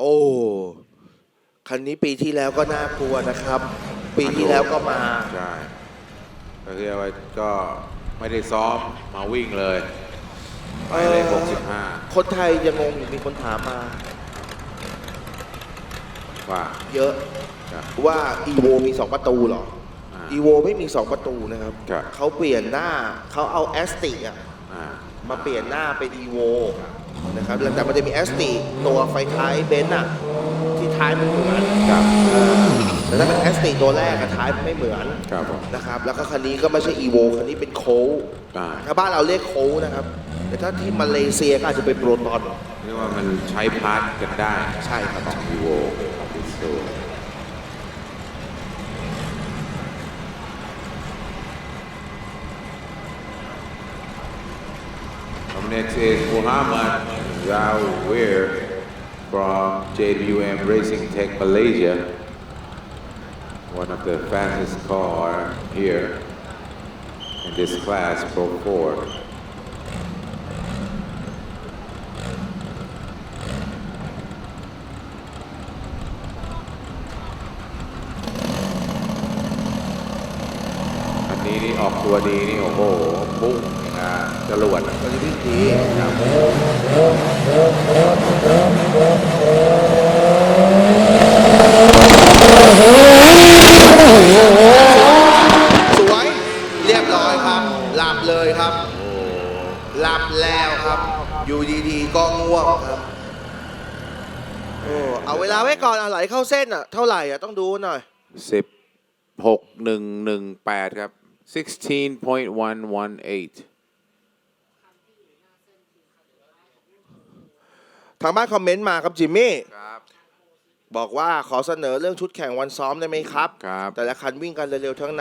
โอ้คันนี้ปีที่แล้วก็น่ากลัวนะครับ ปีที่แล้วก็มา ใช่ก็คือว่าก็ไม่ได้ซ้อมมาวิ่งเลยไปเลยเออ65คนไทยยังงงอยู่มีคนถามมา ว่าเยอะครับ ว่าอีโวมี 2 ประตูเหรออ่าอีโวไม่มี 2 ประตูนะครับ ครับ เขาเปลี่ยนหน้าเขาเอาแอสติอะอ่ามาเปลี่ยนหน้าเป็นอีโว นะครับแล้วแต่มันจะมีแอสติตัวไฟท้ายเบนซ์อะที่ท้ายมันเหมือนครับแต่ถ้าเป็นแอสติตัวแรกอะท้ายมันไม่เหมือนครับผม นะครับแล้วก็คันนี้ก็ไม่ใช่อีโวคันนี้เป็นโคลอ่า ถ้าบ้านเราเรียกโคลนะครับ แต่ถ้าที่มาเลเซียก็อาจจะเป็นโปรตอน เรียกว่ามันใช้พาร์ทกันได้ใช่ครับวีโวดิ Up next is Muhammad Zawir from JWM Racing Tech Malaysia. One of the fastest car here in this class, Pro 4. นี้นี่ออกตัวดีนี่โอ้โหพุ่งนะจรวดมันจะวิ่งดีครับสวยเรียบร้อยครับ หลับเลยครับ หลับแล้วครับ อยู่ดีๆก็ง่วงครับโอ้เอาเวลาไว้ก่อนอะไหลเข้าเส้นอะ เท่าไหร่อะ ต้องดูหน่อยสิบหกหนึ่งหนึ่งแปดครับ sixteen point one one eight ทางบ้านคอมเมนต์มาครับจิมมี่ครับ บอกว่าขอเสนอเรื่องชุดแข่งวันซ้อมได้ไหมครับ ครับ แต่ละคันวิ่งกันเร็วๆทั้งนั้น